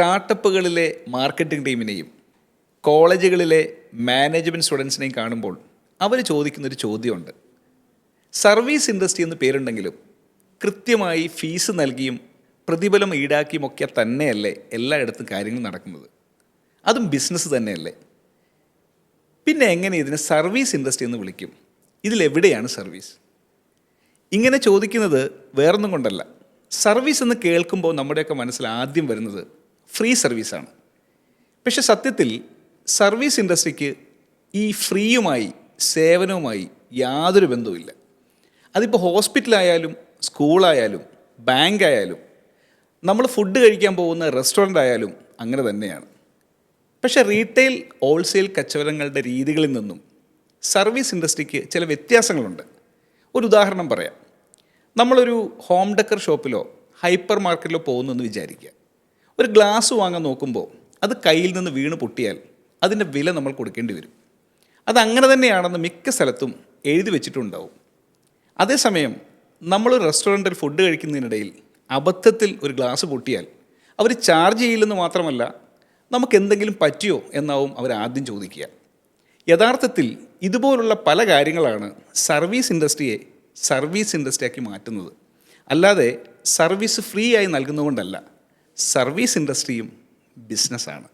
സ്റ്റാർട്ടപ്പുകളിലെ marketing ടീമിനെയും കോളേജുകളിലെ management സ്റ്റുഡൻസിനെയും കാണുമ്പോൾ അവർ ചോദിക്കുന്നൊരു ചോദ്യമുണ്ട്. സർവീസ് ഇൻഡസ്ട്രി എന്ന് പേരുണ്ടെങ്കിലും കൃത്യമായി ഫീസ് നൽകിയും പ്രതിഫലം ഈടാക്കിയും ഒക്കെ തന്നെയല്ലേ എല്ലായിടത്തും കാര്യങ്ങൾ നടക്കുന്നത്. അതും ബിസിനസ് തന്നെയല്ലേ? പിന്നെ എങ്ങനെ ഇതിനെ സർവീസ് ഇൻഡസ്ട്രി എന്ന് വിളിക്കും? ഇതിലെവിടെയാണ് സർവീസ്? ഇങ്ങനെ ചോദിക്കുന്നത് വേറൊന്നും കൊണ്ടല്ല. സർവീസ് എന്ന് കേൾക്കുമ്പോൾ നമ്മുടെയൊക്കെ മനസ്സിൽ ആദ്യം വരുന്നത് ഫ്രീ സർവീസാണ്. പക്ഷെ സത്യത്തിൽ സർവീസ് ഇൻഡസ്ട്രിക്ക് ഈ ഫ്രീയുമായി സേവനവുമായി യാതൊരു ബന്ധവുമില്ല. അതിപ്പോൾ ഹോസ്പിറ്റലായാലും സ്കൂളായാലും ബാങ്ക് ആയാലും നമ്മൾ ഫുഡ് കഴിക്കാൻ പോകുന്ന റെസ്റ്റോറന്റ് ആയാലും അങ്ങനെ തന്നെയാണ്. പക്ഷേ റീറ്റെയിൽ ഹോൾസെയിൽ കച്ചവടങ്ങളുടെ രീതികളിൽ നിന്നും സർവീസ് ഇൻഡസ്ട്രിക്ക് ചില വ്യത്യാസങ്ങളുണ്ട്. ഒരു ഉദാഹരണം പറയാം. നമ്മളൊരു ഹോം ഡെക്കർ ഷോപ്പിലോ ഹൈപ്പർ മാർക്കറ്റിലോ പോകുന്നെന്ന് വിചാരിക്കുക. ഒരു ഗ്ലാസ് വാങ്ങാൻ നോക്കുമ്പോൾ അത് കയ്യിൽ നിന്ന് വീണ് പൊട്ടിയാൽ അതിന്റെ വില നമ്മൾ കൊടുക്കേണ്ടി വരും. അതങ്ങനെ തന്നെയാണെന്ന് മിക്ക സ്ഥലത്തും എഴുതി വെച്ചിട്ടുണ്ടാവും. അതേസമയം നമ്മൾ റെസ്റ്റോറന്റിൽ ഫുഡ് കഴിക്കുന്നതിനിടയിൽ അബദ്ധത്തിൽ ഒരു ഗ്ലാസ് പൊട്ടിയാൽ അവർ ചാർജ് ചെയ്യില്ലെന്ന് മാത്രമല്ല നമുക്ക് എന്തെങ്കിലും പറ്റിയോ എന്നാവും അവർ ആദ്യം ചോദിക്കുക. യഥാർത്ഥത്തിൽ ഇതുപോലുള്ള പല കാര്യങ്ങളാണ് സർവീസ് ഇൻഡസ്ട്രിയെ സർവീസ് ഇൻഡസ്ട്രിയാക്കി മാറ്റുന്നത്. അല്ലാതെ സർവീസ് ഫ്രീ ആയി നൽകുന്നതുകൊണ്ടല്ല. സർവീസ് ഇൻഡസ്ട്രിയും ബിസിനസ്സാണ്.